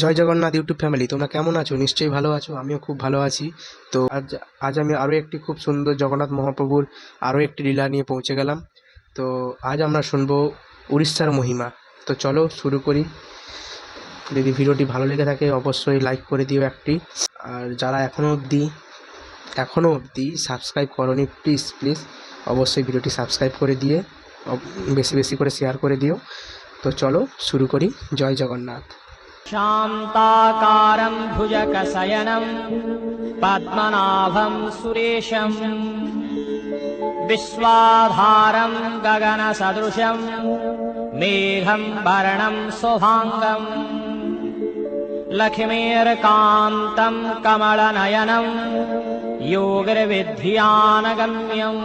জয় Jagannath YouTube family, তোমরা কেমন আছো? নিশ্চয়ই ভালো আছো, আমিও খুব ভালো আছি। তো আজ আজ আমি আরও একটি খুব সুন্দর জগন্নাথ মহাপ্রভুর আরও একটি লীলা নিয়ে পৌঁছে গেলাম। তো আজ আমরা শুনব উড়িষ্যার মহিমা। তো চলো শুরু করি। যদি ভিডিওটি ভালো লেগে থাকে, অবশ্যই লাইক করে দিও একটি। আর যারা এখনও অবধি এখনও অবধি সাবস্ক্রাইব করনি, প্লিজ প্লিজ অবশ্যই ভিডিওটি সাবস্ক্রাইব করে দিয়ে বেশি বেশি করে শেয়ার করে দিও। তো চলো শুরু করি। জয় জগন্নাথ। शान्ताकारम् भुजकशयनम् पद्मनाभम् सुरेशम् विश्वाधारम् गगनसदृशम् मेघम् परणम् सोभाङ्गम् लक्ष्मीर्कान्तम् कमलनयनम् योगिर्विध्यानगम्यम्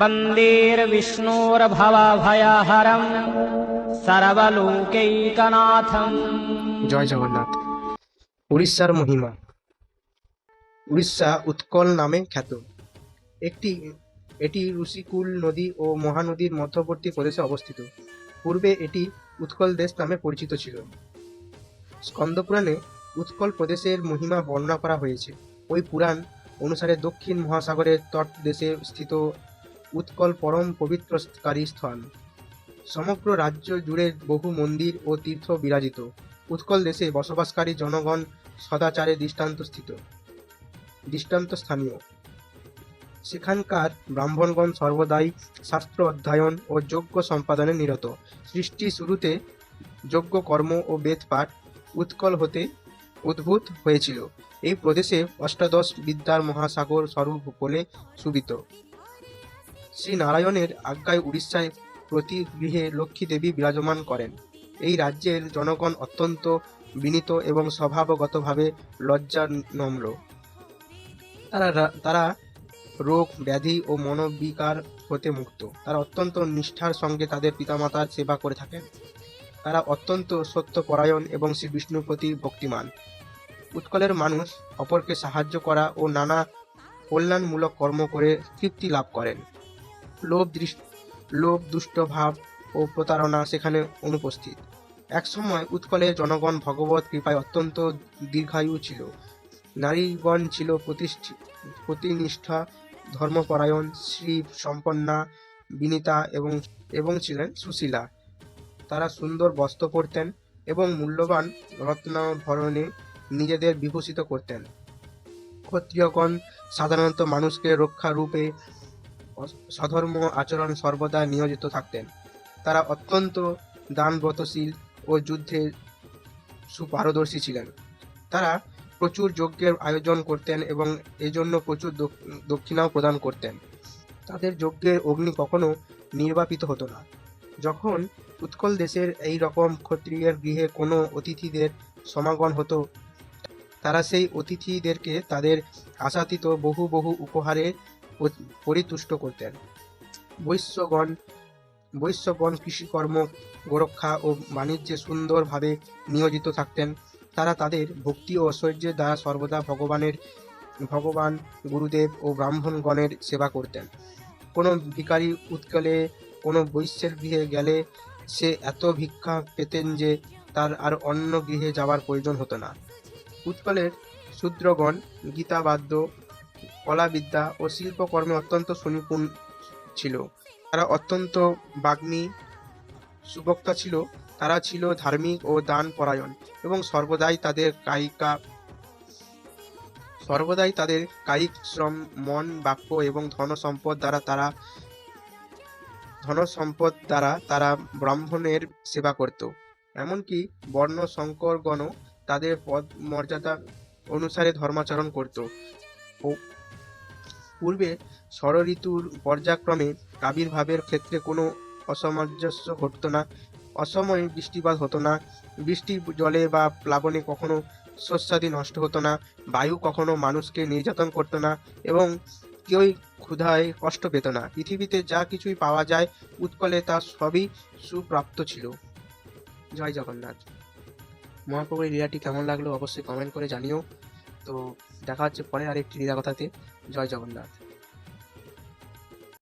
बन्देर्विष्णोर्भवभयहरम् সর্বলোকৈকনাথম জয় জগন্নাথ। উড়িষ্যার মহিমা। উড়িষ্যা উৎকল নামে খ্যাত। একটি, এটি ঋষিকুল নদী ও মহানদীর মধ্যবর্তী প্রদেশে অবস্থিত। পূর্বে এটি উৎকল দেশ নামে পরিচিত ছিল। স্কন্দপুরাণে উৎকল প্রদেশের মহিমা বর্ণনা করা হয়েছে। ওই পুরাণ অনুসারে দক্ষিণ মহাসাগরের তট দেশে স্থিত উৎকল পরম পবিত্রকারী স্থান। সমগ্র রাজ্য জুড়ে বহু মন্দির ও তীর্থ বিরাজিত। উৎকল দেশে বসবাসকারী জনগণ সদাচারে দৃষ্টান্ত স্থিত দৃষ্টান্ত স্থানীয় সেখানকার ব্রাহ্মণগণ সর্বদাই শাস্ত্র অধ্যয়ন ও যজ্ঞ সম্পাদনে নিরত। সৃষ্টি শুরুতে যজ্ঞ কর্ম ও বেদপাঠ উৎকল হতে উদ্ভূত হয়েছিল। এই প্রদেশে অষ্টাদশ বিদ্যার মহাসাগর স্বরূপ বলে সুবিত। শ্রী নারায়ণের আজ্ঞায় উড়িষ্যায় প্রতি গৃহে লক্ষ্মী দেবী বিরাজমান করেন। এই রাজ্যের জনগণ অত্যন্ত বিনীত এবং স্বভাবগতভাবে লজ্জা নম্র তারা তারা রোগ, ব্যাধি ও মনোবিকার হতে মুক্ত। তারা অত্যন্ত নিষ্ঠার সঙ্গে তাদের পিতামাতার সেবা করে থাকেন। তারা অত্যন্ত সত্যপরায়ণ এবং শ্রী বিষ্ণুর প্রতি ভক্তিমান। উৎকলের মানুষ অপরকে সাহায্য করা ও নানা কল্যাণমূলক কর্ম করে তৃপ্তি লাভ করেন। লোভ দৃষ্টি লোভ, দুষ্ট ভাব ও প্রতারণা সেখানে অনুপস্থিত। একসময় উৎকলের জনগণ ভগবত কৃপায় অত্যন্ত দীর্ঘায়ু ছিল। নারীগণ ছিল প্রতিনিষ্ঠা, ধর্মপরায়ণ শ্রী সম্পন্না, বিনীতা এবং এবং ছিলেন সুশীলা। তারা সুন্দর বস্ত্র পরতেন এবং মূল্যবান রত্নাভরণে নিজেদের বিভূষিত করতেন। ক্ষত্রিয়গণ সাধারণত মানুষকে রক্ষা রূপে অস- সধর্ম আচরণ সর্বদা নিয়োজিত থাকতেন। তারা অত্যন্ত দানব্রতশীল ও যুদ্ধে সুপারদর্শী ছিলেন। তারা প্রচুর যজ্ঞের আয়োজন করতেন এবং এজন্য প্রচুর দক- দক্ষিণাও প্রদান করতেন। তাদের যজ্ঞের অগ্নি কখনো নির্বাপিত হতো না। যখন উৎকল দেশের এই রকম ক্ষত্রিয়ের গৃহে কোনো অতিথিদের সমাগম হতো, তারা সেই অতিথিদেরকে তাদের আশাতীত বহু বহু উপহারে পরিতুষ্ট করতেন। বৈশ্যগণ বৈশ্যগণ কৃষিকর্ম, গোরক্ষা ও বাণিজ্যে সুন্দরভাবে নিয়োজিত থাকতেন। তারা তাদের ভক্তি ও ঐশ্বর্যের দ্বারা সর্বদা ভগবানের ভগবান, গুরুদেব ও ব্রাহ্মণগণের সেবা করতেন। কোনো ভিখারি উৎকলে, কোনো বৈশ্যের গৃহে গেলে সে এত ভিক্ষা পেতেন যে তার আর অন্য গৃহে যাওয়ার প্রয়োজন হতো না। উৎকলের শূদ্রগণ গীতাবাদ্য কলাবিদ্যা ও শিল্পকর্মে অত্যন্ত সুনিপুণ ছিল। তারা অত্যন্ত বাগ্মী সুবক্তা ছিল। তারা ছিল ধার্মিক ও দান পরায়ণ এবং সর্বদাই তাদের কায়িকা সর্বদাই তাদের কায়িক শ্রম, মন, বাক্য এবং ধন সম্পদ দ্বারা তারা ধন সম্পদ দ্বারা তারা ব্রাহ্মণের সেবা করত। এমনকি বর্ণ শঙ্করগণও তাদের পদ মর্যাদা অনুসারে ধর্মাচরণ করত। পূর্বে ষড়ঋতুর পর্যায়ক্রমে আবির্ভাবের ক্ষেত্রে কোনো অসামঞ্জস্য ঘটত না। অসময়ে বৃষ্টিপাত হতো না। বৃষ্টির জলে বা প্লাবনে কখনো শস্যাদি নষ্ট হতো না। বায়ু কখনো মানুষকে নির্যাতন করতো না এবং কেউই ক্ষুধায় কষ্ট পেত না। পৃথিবীতে যা কিছুই পাওয়া যায় উৎকলে তা সবই সুপ্রাপ্ত ছিল। জয় জগন্নাথ। মহাপ্রভুর লীলাটি কেমন লাগল অবশ্যই কমেন্ট করে জানিও। তো দেখা হচ্ছে পরে আরেকটি কথা কথাতে। জয় জগন্নাথ।